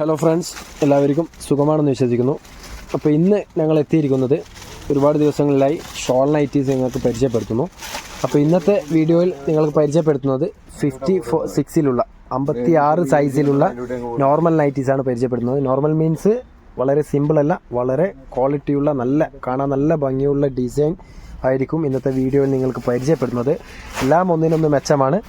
Hello friends എല്ലാവർക്കും സുഖമാണെന്ന് വിശ്വസിക്കുന്നു. അപ്പോൾ ഇന്ന് ഞങ്ങൾ എത്തിയിരിക്കുന്നത് ഒരുപാട് ദിവസങ്ങളിലായി ഷോൾ നൈറ്റീസ് നിങ്ങൾക്ക് പരിചയപ്പെടുത്തുന്നു. അപ്പോൾ ഇന്നത്തെ വീഡിയോയിൽ നിങ്ങൾക്ക് പരിചയപ്പെടുത്തുന്നത് ഫിഫ്റ്റി ഫോ സിക്സിലുള്ള അമ്പത്തി ആറ് സൈസിലുള്ള നോർമൽ നൈറ്റീസാണ് പരിചയപ്പെടുത്തുന്നത് നോർമൽ മീൻസ് വളരെ സിമ്പിളല്ല വളരെ ക്വാളിറ്റിയുള്ള നല്ല കാണാൻ നല്ല ഭംഗിയുള്ള ഡിസൈൻ ആയിരിക്കും ഇന്നത്തെ വീഡിയോയിൽ നിങ്ങൾക്ക് പരിചയപ്പെടുന്നത്. എല്ലാം ഒന്നിനൊന്ന് മെച്ചമാണ്.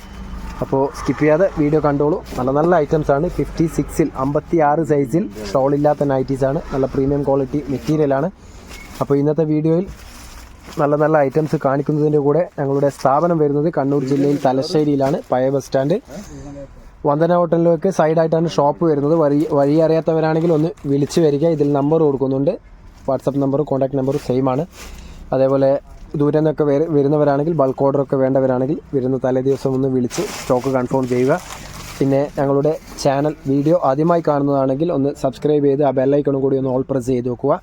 അപ്പോൾ സ്കിപ്പ് ചെയ്യാതെ വീഡിയോ കണ്ടോളൂ. നല്ല നല്ല ഐറ്റംസ് ആണ്. ഫിഫ്റ്റി സിക്സിൽ അമ്പത്തി ആറ് സൈസിൽ ഷോൾ ഇല്ലാത്ത നൈറ്റീസ് ആണ്. നല്ല പ്രീമിയം ക്വാളിറ്റി മെറ്റീരിയലാണ് അപ്പോൾ ഇന്നത്തെ വീഡിയോയിൽ നല്ല നല്ല ഐറ്റംസ് കാണിക്കുന്നതിന്റെ കൂടെ ഞങ്ങളുടെ സ്ഥാപനം വരുന്നത് കണ്ണൂർ ജില്ലയിൽ തലശ്ശേരിയിലാണ് പഴയ ബസ് സ്റ്റാൻഡ് വന്ദന ഹോട്ടലിലേക്ക് സൈഡായിട്ടാണ് ഷോപ്പ് വരുന്നത്. വഴി വഴി അറിയാത്തവരാണെങ്കിൽ ഒന്ന് വിളിച്ച് വരിക. ഇതിൽ നമ്പർ കൊടുക്കുന്നുണ്ട്. WhatsApp number contact number same ആണ്. അതേപോലെ ദൂരെ നിന്നൊക്കെ വരുന്നവരാണെങ്കിൽ ബൾക്ക് ഓർഡറൊക്കെ വേണ്ടവരാണെങ്കിൽ വരുന്ന തലേ ദിവസം ഒന്ന് വിളിച്ച് സ്റ്റോക്ക് കൺഫേം ചെയ്യുക. പിന്നെ ഞങ്ങളുടെ ചാനൽ വീഡിയോ ആദ്യമായി കാണുന്നതാണെങ്കിൽ ഒന്ന് സബ്സ്ക്രൈബ് ചെയ്ത് ആ ബെല്ലൈക്കണും കൂടി ഒന്ന് ഓൾ പ്രസ് ചെയ്ത് നോക്കുക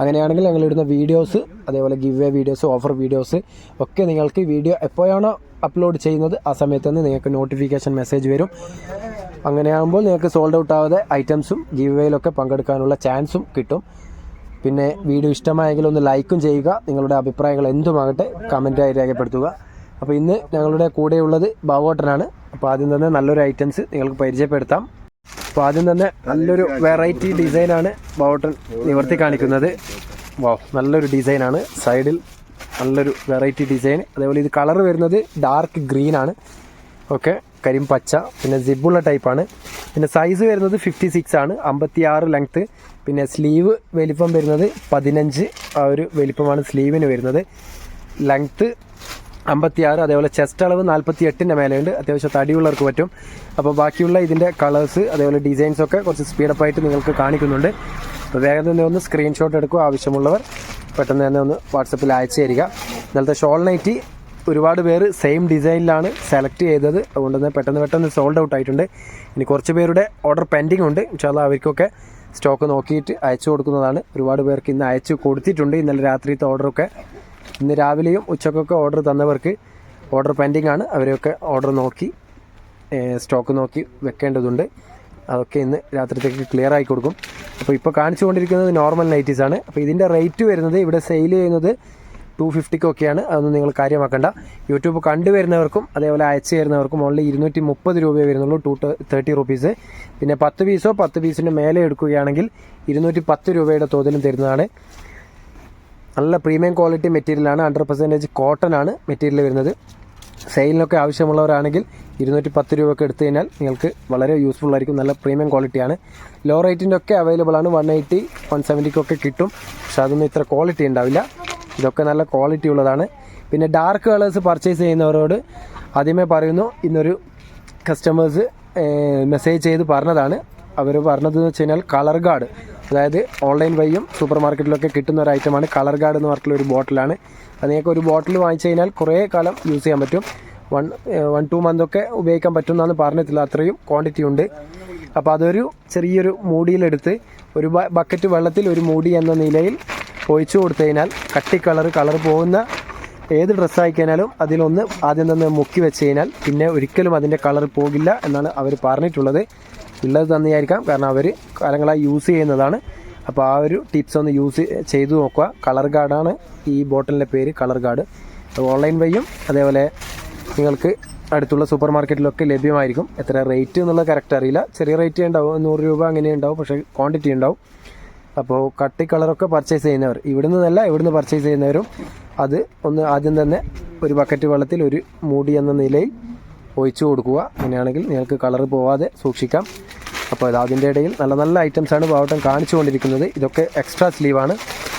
അങ്ങനെയാണെങ്കിൽ ഞങ്ങളിടുന്ന വീഡിയോസ് അതേപോലെ give away videos offer videos ഒക്കെ നിങ്ങൾക്ക് വീഡിയോ എപ്പോഴാണോ അപ്ലോഡ് ചെയ്യുന്നത് ആ സമയത്ത് തന്നെ നിങ്ങൾക്ക് നോട്ടിഫിക്കേഷൻ മെസ്സേജ് വരും. അങ്ങനെയാകുമ്പോൾ നിങ്ങൾക്ക് സോൾഡ് ഔട്ട് ആവാതെ ഐറ്റംസും ഗിവ് വേയിലൊക്കെ പങ്കെടുക്കാനുള്ള ചാൻസും കിട്ടും. പിന്നെ വീഡിയോ ഇഷ്ടമായെങ്കിൽ ഒന്ന് ലൈക്കും ചെയ്യുക. നിങ്ങളുടെ അഭിപ്രായങ്ങൾ എന്തുമാകട്ടെ കമന്റായി രേഖപ്പെടുത്തുക. അപ്പോൾ ഇന്ന് ഞങ്ങളുടെ കൂടെയുള്ളത് ബാവോട്ടനാണ് അപ്പോൾ ആദ്യം തന്നെ നല്ലൊരു ഐറ്റംസ് നിങ്ങൾക്ക് പരിചയപ്പെടുത്താം. അപ്പോൾ ആദ്യം തന്നെ നല്ലൊരു വെറൈറ്റി ഡിസൈനാണ് ബാവോട്ടൻ നിവർത്തി കാണിക്കുന്നത്. വാ നല്ലൊരു ഡിസൈനാണ് സൈഡിൽ നല്ലൊരു വെറൈറ്റി ഡിസൈൻ അതേപോലെ ഇത് കളർ വരുന്നത് ഡാർക്ക് ഗ്രീനാണ് ഓക്കെ കരിമ്പച്ച പിന്നെ സിബുള്ള ടൈപ്പാണ്. പിന്നെ സൈസ് വരുന്നത് ഫിഫ്റ്റി സിക്സ് ആണ് അമ്പത്തി ആറ് ലെങ്ത്ത് പിന്നെ സ്ലീവ് വലിപ്പം വരുന്നത് പതിനഞ്ച് ആ ഒരു വലിപ്പമാണ് സ്ലീവിന് വരുന്നത്. ലെങ്ത്ത് അമ്പത്തിയാറ് അതേപോലെ ചെസ്റ്റ് അളവ് നാൽപ്പത്തി എട്ടിന്റെ മേലെയുണ്ട്. അത്യാവശ്യം തടിയുള്ളവർക്ക് പറ്റും. അപ്പോൾ ബാക്കിയുള്ള ഇതിന്റെ കളേഴ്സ് അതേപോലെ ഡിസൈൻസ് ഒക്കെ കുറച്ച് സ്പീഡപ്പ് ആയിട്ട് നിങ്ങൾക്ക് കാണിക്കുന്നുണ്ട്. അപ്പോൾ വേഗം തന്നെ ഒന്ന് സ്ക്രീൻഷോട്ട് എടുക്കുക ആവശ്യമുള്ളവർ പെട്ടെന്ന് തന്നെ ഒന്ന് വാട്സപ്പിൽ അയച്ചു തരിക. ഇന്നലത്തെ ഷോൾ നൈറ്റി ഒരുപാട് പേര് സെയിം ഡിസൈനിലാണ് സെലക്ട് ചെയ്തത്. അതുകൊണ്ട് തന്നെ പെട്ടെന്ന് പെട്ടെന്ന് സോൾഡ് ഔട്ട് ആയിട്ടുണ്ട്. ഇനി കുറച്ച് പേരുടെ ഓർഡർ പെൻഡിങ് ഉണ്ട്. ഇൻഷാല്ല അവർക്കൊക്കെ സ്റ്റോക്ക് നോക്കിയിട്ട് അയച്ചു കൊടുക്കുന്നതാണ്. ഒരുപാട് പേർക്ക് ഇന്ന് അയച്ചു കൊടുത്തിട്ടുണ്ട്. ഇന്നലെ രാത്രിത്തെ ഓർഡറൊക്കെ ഇന്ന് രാവിലെയും ഉച്ചക്കൊക്കെ ഓർഡർ തന്നവർക്ക് ഓർഡർ പെൻഡിങ് ആണ്. അവരെയൊക്കെ ഓർഡർ നോക്കി സ്റ്റോക്ക് നോക്കി വെക്കേണ്ടതുണ്ട്. അതൊക്കെ ഇന്ന് രാത്രിത്തേക്ക് ക്ലിയർ ആയി കൊടുക്കും. അപ്പോൾ ഇപ്പോൾ കാണിച്ചുകൊണ്ടിരിക്കുന്നത് നോർമൽ നൈറ്റീസ് ആണ്. അപ്പോൾ ഇതിന്റെ റേറ്റ് വരുന്നത് ഇവിടെ സെയിൽ ചെയ്യുന്നത് ടു ഫിഫ്റ്റിക്കൊക്കെയാണ് അതൊന്നും നിങ്ങൾ കാര്യമാക്കേണ്ട. യൂട്യൂബ് കണ്ടുവരുന്നവർക്കും അതേപോലെ അയച്ചു തരുന്നവർക്കും ഓൺലി ഇരുന്നൂറ്റി മുപ്പത് രൂപയെ വരുന്നുള്ളൂ ടു തേർട്ടി റുപ്പീസ് പിന്നെ പത്ത് പീസോ പത്ത് പീസിന്റെ മേലെ എടുക്കുകയാണെങ്കിൽ ഇരുന്നൂറ്റി പത്ത് രൂപയുടെ തോതിലും തരുന്നതാണ്. നല്ല പ്രീമിയം ക്വാളിറ്റി മെറ്റീരിയലാണ് ഹൺഡ്രഡ് പെർസെന്റേജ് കോട്ടൺ ആണ് മെറ്റീരിയൽ വരുന്നത്. സെയിലിനൊക്കെ ആവശ്യമുള്ളവരാണെങ്കിൽ ഇരുന്നൂറ്റി പത്ത് രൂപയൊക്കെ എടുത്തു കഴിഞ്ഞാൽ നിങ്ങൾക്ക് വളരെ യൂസ്ഫുൾ ആയിരിക്കും. നല്ല പ്രീമിയം ക്വാളിറ്റിയാണ് ലോ റേറ്റിന്റെ ഒക്കെ അവൈലബിൾ ആണ്. വൺ എയ്റ്റി വൺ സെവന്റിക്കൊക്കെ കിട്ടും. പക്ഷെ അതൊന്നും ഇത്ര ക്വാളിറ്റി ഉണ്ടാവില്ല. ഇതൊക്കെ നല്ല ക്വാളിറ്റി ഉള്ളതാണ്. പിന്നെ ഡാർക്ക് കളേഴ്സ് പർച്ചേസ് ചെയ്യുന്നവരോട് ആദ്യമേ പറയുന്നു ഇന്നൊരു കസ്റ്റമേഴ്സ് മെസ്സേജ് ചെയ്ത് പറഞ്ഞതാണ്. അവർ പറഞ്ഞതെന്ന് വെച്ച് കഴിഞ്ഞാൽ കളർ ഗാർഡ് അതായത് ഓൺലൈൻ വഴിയും സൂപ്പർ മാർക്കറ്റിലൊക്കെ കിട്ടുന്ന ഒരു ഐറ്റമാണ് കളർ ഗാർഡ് എന്ന് പറഞ്ഞിട്ടുള്ള ഒരു ബോട്ടിലാണ് അത് നിങ്ങൾക്ക് ഒരു ബോട്ടിൽ വാങ്ങിച്ചു കഴിഞ്ഞാൽ കുറേ കാലം യൂസ് ചെയ്യാൻ പറ്റും. വൺ വൺ ടു മന്ത് ഒക്കെ ഉപയോഗിക്കാൻ പറ്റും എന്നാണ് പറഞ്ഞിട്ടില്ല അത്രയും ക്വാണ്ടിറ്റി ഉണ്ട്. അപ്പോൾ അതൊരു ചെറിയൊരു മൂടിയിലെടുത്ത് ഒരു ബക്കറ്റ് വെള്ളത്തിൽ ഒരു മൂടി എന്ന നിലയിൽ ഒഴിച്ചു കൊടുത്തു കഴിഞ്ഞാൽ കട്ടി കളർ കളർ പോകുന്ന ഏത് ഡ്രസ്സായി കഴിഞ്ഞാലും അതിലൊന്ന് ആദ്യം തന്നെ മുക്കി വെച്ച് കഴിഞ്ഞാൽ പിന്നെ ഒരിക്കലും അതിന്റെ കളർ പോകില്ല എന്നാണ് അവർ പറഞ്ഞിട്ടുള്ളത്. ഉള്ളത് തന്നെയായിരിക്കാം കാരണം അവർ കാലങ്ങളായി യൂസ് ചെയ്യുന്നതാണ്. അപ്പോൾ ആ ഒരു ടിപ്സ് ഒന്ന് യൂസ് ചെയ്തു നോക്കുക. കളർ ഗാർഡാണ് ഈ ബോട്ടിലിന്റെ പേര് കളർ ഗാർഡ് ഓൺലൈൻ വഴിയും അതേപോലെ നിങ്ങൾക്ക് അടുത്തുള്ള സൂപ്പർ മാർക്കറ്റിലൊക്കെ ലഭ്യമായിരിക്കും. എത്ര റേറ്റ് എന്നുള്ളത് കറക്റ്റ് അറിയില്ല. ചെറിയ റേറ്റ് ഉണ്ടാവും. നൂറ് രൂപ അങ്ങനെ ഉണ്ടാവും. പക്ഷേ ക്വാണ്ടിറ്റി ഉണ്ടാവും. അപ്പോൾ കട്ടി കളറൊക്കെ പർച്ചേസ് ചെയ്യുന്നവർ. ഇവിടുന്ന് നിന്നല്ല ഇവിടുന്ന് പർച്ചേസ് ചെയ്യുന്നവരും അത് ഒന്ന് ആദ്യം തന്നെ ഒരു ബക്കറ്റ് വെള്ളത്തിൽ ഒരു മൂടി എന്ന നിലയിൽ ഒഴിച്ചു കൊടുക്കുക. അങ്ങനെയാണെങ്കിൽ നിങ്ങൾക്ക് കളർ പോവാതെ സൂക്ഷിക്കാം. അപ്പോൾ അത് അതിന്റെ ഇടയിൽ നല്ല നല്ല ഐറ്റംസ് ആണ് ബാവട്ടം കാണിച്ചുകൊണ്ടിരിക്കുന്നത് ഇതൊക്കെ എക്സ്ട്രാ സ്ലീവാണ്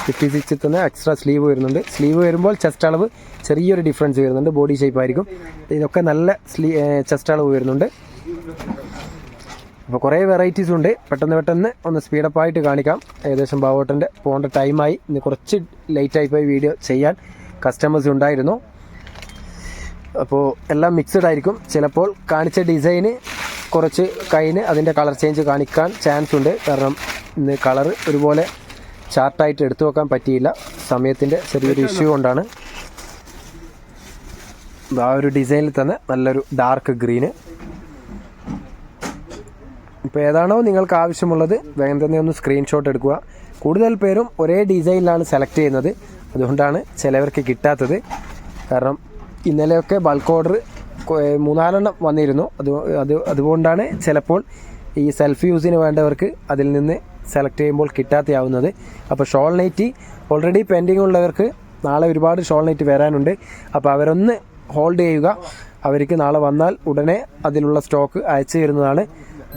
ഫിഫ്റ്റി സിക്സിൽ തന്നെ എക്സ്ട്രാ സ്ലീവ് വരുന്നുണ്ട്. സ്ലീവ് വരുമ്പോൾ ചെസ്റ്റ് അളവ് ചെറിയൊരു ഡിഫറൻസ് വരുന്നുണ്ട്. ബോഡി ഷേപ്പ് ആയിരിക്കും. ഇതൊക്കെ നല്ല സ്ലീ ചെസ്റ്റ് അളവ് വരുന്നുണ്ട്. അപ്പോൾ കുറേ വെറൈറ്റീസ് ഉണ്ട്. പെട്ടെന്ന് പെട്ടെന്ന് ഒന്ന് സ്പീഡപ്പ് ആയിട്ട് കാണിക്കാം. ഏകദേശം ബാവോട്ടന്റെ പോകേണ്ട ടൈമായി ഇന്ന് കുറച്ച് ലേറ്റായി പോയി വീഡിയോ ചെയ്യാൻ കസ്റ്റമേഴ്സ് ഉണ്ടായിരുന്നു. അപ്പോൾ എല്ലാം മിക്സഡ് ആയിരിക്കും. ചിലപ്പോൾ കാണിച്ച ഡിസൈന് കുറച്ച് കൈന് അതിന്റെ കളർ ചേഞ്ച് കാണിക്കാൻ ചാൻസ് ഉണ്ട്. കാരണം ഇന്ന് കളർ ഒരുപോലെ ചാർട്ടായിട്ട് എടുത്തു വെക്കാൻ പറ്റിയില്ല. സമയത്തിന്റെ ചെറിയൊരു ഇഷ്യൂ കൊണ്ടാണ്. ആ ഒരു ഡിസൈനിൽ തന്നെ നല്ലൊരു ഡാർക്ക് ഗ്രീന് ഇപ്പോൾ ഏതാണോ നിങ്ങൾക്ക് ആവശ്യമുള്ളത് വേഗം തന്നെ ഒന്ന് സ്ക്രീൻഷോട്ട് എടുക്കുക. കൂടുതൽ പേരും ഒരേ ഡിസൈനിലാണ് സെലക്ട് ചെയ്യുന്നത്. അതുകൊണ്ടാണ് ചിലവർക്ക് കിട്ടാത്തത്. കാരണം ഇന്നലെയൊക്കെ ബൾക്ക് ഓർഡർ മൂന്നാലെണ്ണം വന്നിരുന്നു. അത് അത് അതുകൊണ്ടാണ് ചിലപ്പോൾ ഈ സെൽഫ് യൂസിന് വേണ്ടവർക്ക് അതിൽ നിന്ന് സെലക്ട് ചെയ്യുമ്പോൾ കിട്ടാത്തയാവുന്നത്. അപ്പോൾ ഷോൾ നൈറ്റി ഓൾറെഡി പെൻഡിങ് ഉള്ളവർക്ക് നാളെ ഒരുപാട് ഷോൾ നൈറ്റ് വരാനുണ്ട്. അപ്പോൾ അവരൊന്ന് ഹോൾഡ് ചെയ്യുക. അവർക്ക് നാളെ വന്നാൽ ഉടനെ അതിലുള്ള സ്റ്റോക്ക് അയച്ചു തരുന്നതാണ്.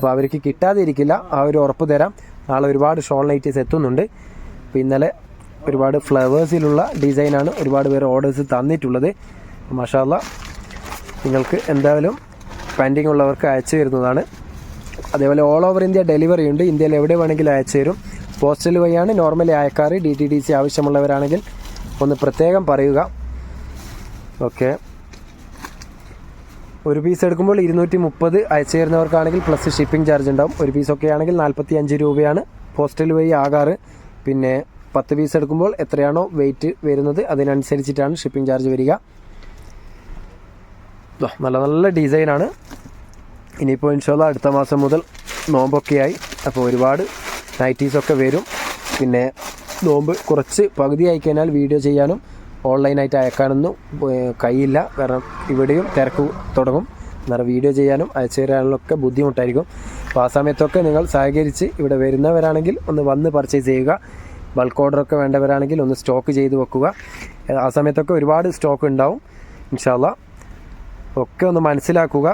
അപ്പോൾ അവർക്ക് കിട്ടാതെ ഇരിക്കില്ല ആ ഒരു ഉറപ്പ് തരാം. നാളെ ഒരുപാട് ഷോൾ നൈറ്റീസ് എത്തുന്നുണ്ട്. അപ്പോൾ ഇന്നലെ ഒരുപാട് ഫ്ലവേഴ്സിലുള്ള ഡിസൈനാണ് ഒരുപാട് പേര് ഓർഡേഴ്സ് തന്നിട്ടുള്ളത്. മഷാല്ല നിങ്ങൾക്ക് എന്തായാലും പെൻഡിങ് ഉള്ളവർക്ക് അയച്ചു തരുന്നതാണ്. അതേപോലെ ഓൾ ഓവർ ഇന്ത്യ ഡെലിവറി ഉണ്ട്. ഇന്ത്യയിൽ എവിടെ വേണമെങ്കിലും അയച്ചു തരും. പോസ്റ്റൽ വഴിയാണ് നോർമലി അയക്കാറ്. ഡി ടി ഡി സി ആവശ്യമുള്ളവരാണെങ്കിൽ ഒന്ന് പ്രത്യേകം പറയുക. ഓക്കെ ഒരു പീസ് എടുക്കുമ്പോൾ ഇരുന്നൂറ്റി മുപ്പത് അയച്ചു തരുന്നവർക്കാണെങ്കിൽ പ്ലസ് ഷിപ്പിംഗ് ചാർജ് ഉണ്ടാവും. ഒരു പീസൊക്കെ ആണെങ്കിൽ നാൽപ്പത്തി അഞ്ച് രൂപയാണ്. പോസ്റ്റൽ വഴി ആകാറ്. പിന്നെ പത്ത് പീസ് എടുക്കുമ്പോൾ എത്രയാണോ വെയിറ്റ് വരുന്നത് അതിനനുസരിച്ചിട്ടാണ് ഷിപ്പിംഗ് ചാർജ് വരിക. നല്ല നല്ല ഡിസൈനാണ് ഇനിയിപ്പോൾ ഇൻഷാല്ല അടുത്ത മാസം മുതൽ നോമ്പൊക്കെയായി അപ്പോൾ ഒരുപാട് നൈറ്റീസൊക്കെ വരും. പിന്നെ നോമ്പ് കുറച്ച് പകുതി ആയി കഴിഞ്ഞാൽ വീഡിയോ ചെയ്യാനും ഓൺലൈനായിട്ട് അയക്കാനൊന്നും കഴിയില്ല. കാരണം ഇവിടെയും തിരക്ക് തുടങ്ങും. എന്നാൽ വീഡിയോ ചെയ്യാനും അയച്ചു ഒക്കെ ബുദ്ധിമുട്ടായിരിക്കും. അപ്പോൾ ആ സമയത്തൊക്കെ നിങ്ങൾ സഹകരിച്ച് ഇവിടെ വരുന്നവരാണെങ്കിൽ ഒന്ന് വന്ന് പർച്ചേസ് ചെയ്യുക. ബൾക്ക് ഓർഡറൊക്കെ വേണ്ടവരാണെങ്കിൽ ഒന്ന് സ്റ്റോക്ക് ചെയ്ത് വെക്കുക. ആ സമയത്തൊക്കെ ഒരുപാട് സ്റ്റോക്ക് ഉണ്ടാവും. ഇൻഷാല്ല ഒക്കെ ഒന്ന് മനസ്സിലാക്കുക.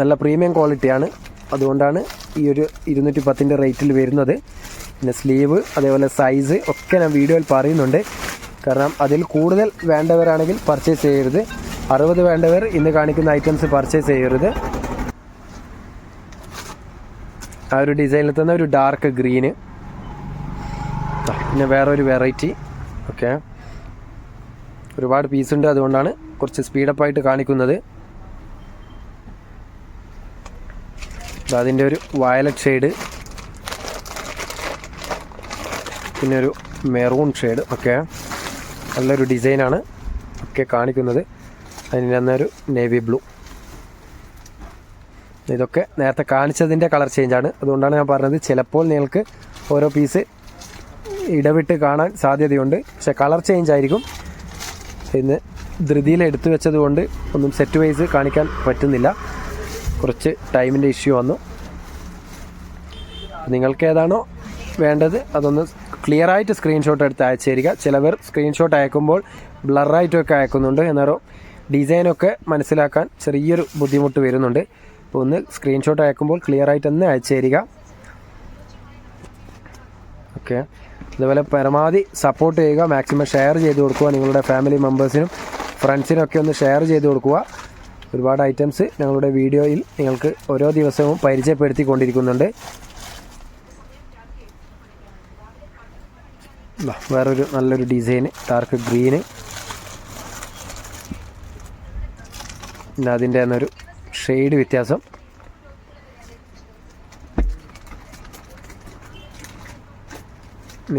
നല്ല പ്രീമിയം ക്വാളിറ്റിയാണ് അതുകൊണ്ടാണ് ഈ ഒരു ഇരുന്നൂറ്റി പത്തിന്റെ റേറ്റിൽ വരുന്നത്. പിന്നെ സ്ലീവ് അതേപോലെ സൈസ് ഒക്കെ ഞാൻ വീഡിയോയിൽ പറയുന്നുണ്ട്. കാരണം അതിൽ കൂടുതൽ വേണ്ടവരാണെങ്കിൽ പർച്ചേസ് ചെയ്യരുത്. അറുപത് വേണ്ടവർ ഇന്ന് കാണിക്കുന്ന ഐറ്റംസ് പർച്ചേസ് ചെയ്യരുത്. ആ ഒരു ഡിസൈനിൽ തന്നെ ഒരു ഡാർക്ക് ഗ്രീന് പിന്നെ വേറൊരു വെറൈറ്റി ഓക്കെ ഒരുപാട് പീസ് ഉണ്ട് അതുകൊണ്ടാണ് കുറച്ച് സ്പീഡപ്പ് ആയിട്ട് കാണിക്കുന്നത്. അതിന്റെ ഒരു വയലറ്റ് ഷെയ്ഡ് പിന്നെ ഒരു മെറൂൺ ഷെയ്ഡ് ഒക്കെ നല്ലൊരു ഡിസൈനാണ് ഒക്കെ കാണിക്കുന്നത്. അതിന് തന്നൊരു നേവി ബ്ലൂ. ഇതൊക്കെ നേരത്തെ കാണിച്ചതിന്റെ കളർ ചേഞ്ചാണ്. അതുകൊണ്ടാണ് ഞാൻ പറഞ്ഞത് ചിലപ്പോൾ നിങ്ങൾക്ക് ഓരോ പീസ് ഇടവിട്ട് കാണാൻ സാധ്യതയുണ്ട്. പക്ഷെ കളർ ചേഞ്ച് ആയിരിക്കും ഇന്ന് ധൃതിയിൽ എടുത്തു വെച്ചത് കൊണ്ട് ഒന്നും സെറ്റ് വൈസ് കാണിക്കാൻ പറ്റുന്നില്ല. കുറച്ച് ടൈമിന്റെ ഇഷ്യൂ വന്നു. നിങ്ങൾക്ക് ഏതാണോ വേണ്ടത് അതൊന്ന് ക്ലിയർ ആയിട്ട് സ്ക്രീൻഷോട്ട് എടുത്ത് അയച്ചു തരിക. ചിലവർ സ്ക്രീൻഷോട്ട് അയക്കുമ്പോൾ ബ്ലറായിട്ടൊക്കെ അയക്കുന്നുണ്ട്. എന്നാലോ ഡിസൈനൊക്കെ മനസ്സിലാക്കാൻ ചെറിയൊരു ബുദ്ധിമുട്ട് വരുന്നുണ്ട്. അപ്പോൾ ഒന്ന് സ്ക്രീൻഷോട്ട് അയക്കുമ്പോൾ ക്ലിയർ ആയിട്ട് ഒന്ന് അയച്ചു തരിക. ഓക്കെ അതുപോലെ പരമാവധി സപ്പോർട്ട് ചെയ്യുക. മാക്സിമം ഷെയർ ചെയ്ത് കൊടുക്കുക നിങ്ങളുടെ ഫാമിലി മെമ്പേഴ്സിനും ഫ്രണ്ട്സിനൊക്കെ ഒന്ന് ഷെയർ ചെയ്ത് കൊടുക്കുക. ഒരുപാട് ഐറ്റംസ് ഞങ്ങളുടെ വീഡിയോയിൽ നിങ്ങൾക്ക് ഓരോ ദിവസവും പരിചയപ്പെടുത്തിക്കൊണ്ടിരിക്കുന്നുണ്ട്. ദാ വേറൊരു നല്ലൊരു ഡിസൈന് ഡാർക്ക് ഗ്രീന് അതിന്റെ തന്നൊരു ഷെയ്ഡ് വ്യത്യാസം.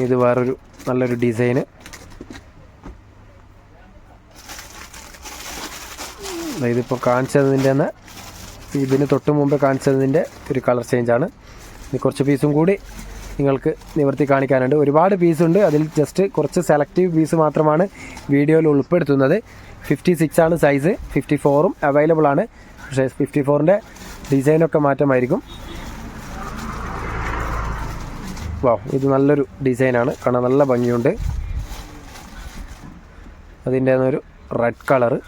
ഇത് വേറൊരു നല്ലൊരു ഡിസൈന് ഇതിപ്പോൾ കാണിച്ചതിന്റെ തന്നെ ഇതിന് തൊട്ട് മുമ്പ് കാണിച്ചതിന്റെ ഒരു കളർ ചേഞ്ചാണ് ഇനി കുറച്ച് പീസും കൂടി നിങ്ങൾക്ക് നിവർത്തി കാണിക്കാനുണ്ട്. ഒരുപാട് പീസുണ്ട് അതിൽ ജസ്റ്റ് കുറച്ച് സെലക്റ്റീവ് പീസ് മാത്രമാണ് വീഡിയോയിൽ ഉൾപ്പെടുത്തുന്നത്. ഫിഫ്റ്റി സിക്സ് ആണ് സൈസ് ഫിഫ്റ്റി ഫോറും അവൈലബിൾ ആണ്. പക്ഷേ ഫിഫ്റ്റി ഫോറിന്റെ ഡിസൈനൊക്കെ മാറ്റമായിരിക്കും. വാ ഇത് നല്ലൊരു ഡിസൈനാണ് കാണാൻ നല്ല ഭംഗിയുണ്ട്. അതിന്റെ ഒരു റെഡ് കളറ്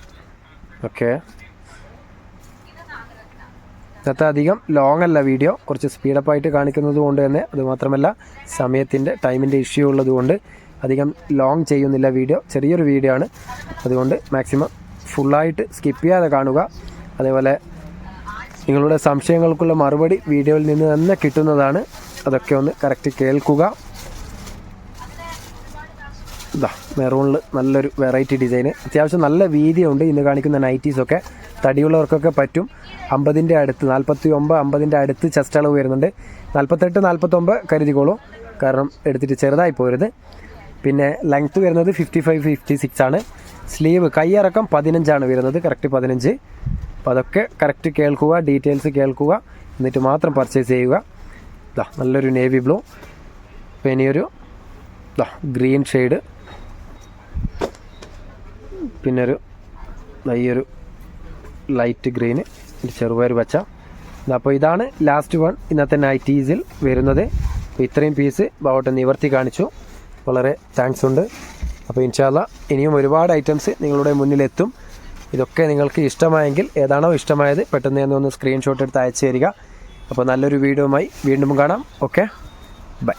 ഓക്കെ ഇന്നത്തെ അധികം ലോങ് അല്ല വീഡിയോ കുറച്ച് സ്പീഡപ്പ് ആയിട്ട് കാണിക്കുന്നത് കൊണ്ട് തന്നെ അതുമാത്രമല്ല സമയത്തിന്റെ ടൈമിന്റെ ഇഷ്യൂ ഉള്ളതുകൊണ്ട് അധികം ലോങ് ചെയ്യുന്നില്ല വീഡിയോ ചെറിയൊരു വീഡിയോ ആണ്. അതുകൊണ്ട് മാക്സിമം ഫുള്ളായിട്ട് സ്കിപ്പ് ചെയ്യാതെ കാണുക. അതേപോലെ നിങ്ങളുടെ സംശയങ്ങൾക്കുള്ള മറുപടി വീഡിയോയിൽ നിന്ന് തന്നെ കിട്ടുന്നതാണ്. അതൊക്കെ ഒന്ന് കറക്റ്റ് കേൾക്കുക. ഇതാ മെറൂണിൽ നല്ലൊരു വെറൈറ്റി ഡിസൈന് അത്യാവശ്യം നല്ല വീതിയുണ്ട്. ഇന്ന് കാണിക്കുന്ന നൈറ്റീസൊക്കെ തടിയുള്ളവർക്കൊക്കെ പറ്റും. അമ്പതിന്റെ അടുത്ത് നാൽപ്പത്തി ഒമ്പത് അമ്പതിന്റെ അടുത്ത് ചെസ്റ്റ് അളവ് വരുന്നുണ്ട്. നാൽപ്പത്തെട്ട് നാൽപ്പത്തൊമ്പത് കരുതിക്കോളൂ. കാരണം എടുത്തിട്ട് ചെറുതായി പോരുത്. പിന്നെ ലെങ്ത്ത് വരുന്നത് ഫിഫ്റ്റി ഫൈവ് ഫിഫ്റ്റി സിക്സ് ആണ്. സ്ലീവ് കൈയിറക്കം പതിനഞ്ചാണ് വരുന്നത്. കറക്റ്റ് പതിനഞ്ച്. അപ്പോൾ അതൊക്കെ കറക്റ്റ് കേൾക്കുക ഡീറ്റെയിൽസ് കേൾക്കുക. എന്നിട്ട് മാത്രം പർച്ചേസ് ചെയ്യുക. ഇതാ നല്ലൊരു നേവി ബ്ലൂ അപ്പോൾ ഇനിയൊരു ഇതാ ഗ്രീൻ ഷെയ്ഡ് പിന്നൊരു ഈ ലൈറ്റ് ഗ്രീന് ചെറുപയർ പച്ച. അപ്പോൾ ഇതാണ് ലാസ്റ്റ് വൺ ഇന്നത്തെ നൈറ്റീസിൽ വരുന്നത്. അപ്പോൾ ഇത്രയും പീസ് ബാവട്ടെ നിവർത്തി കാണിച്ചു. വളരെ താങ്ക്സ് ഉണ്ട്. അപ്പോൾ ഇൻഷാല്ല ഇനിയും ഒരുപാട് ഐറ്റംസ് നിങ്ങളുടെ മുന്നിലെത്തും. ഇതൊക്കെ നിങ്ങൾക്ക് ഇഷ്ടമായെങ്കിൽ ഏതാണോ ഇഷ്ടമായത് പെട്ടെന്ന് തന്നെ ഒന്ന് സ്ക്രീൻഷോട്ട് എടുത്ത് അയച്ചു തരിക. അപ്പോൾ നല്ലൊരു വീഡിയോയുമായി വീണ്ടും കാണാം. Okay bye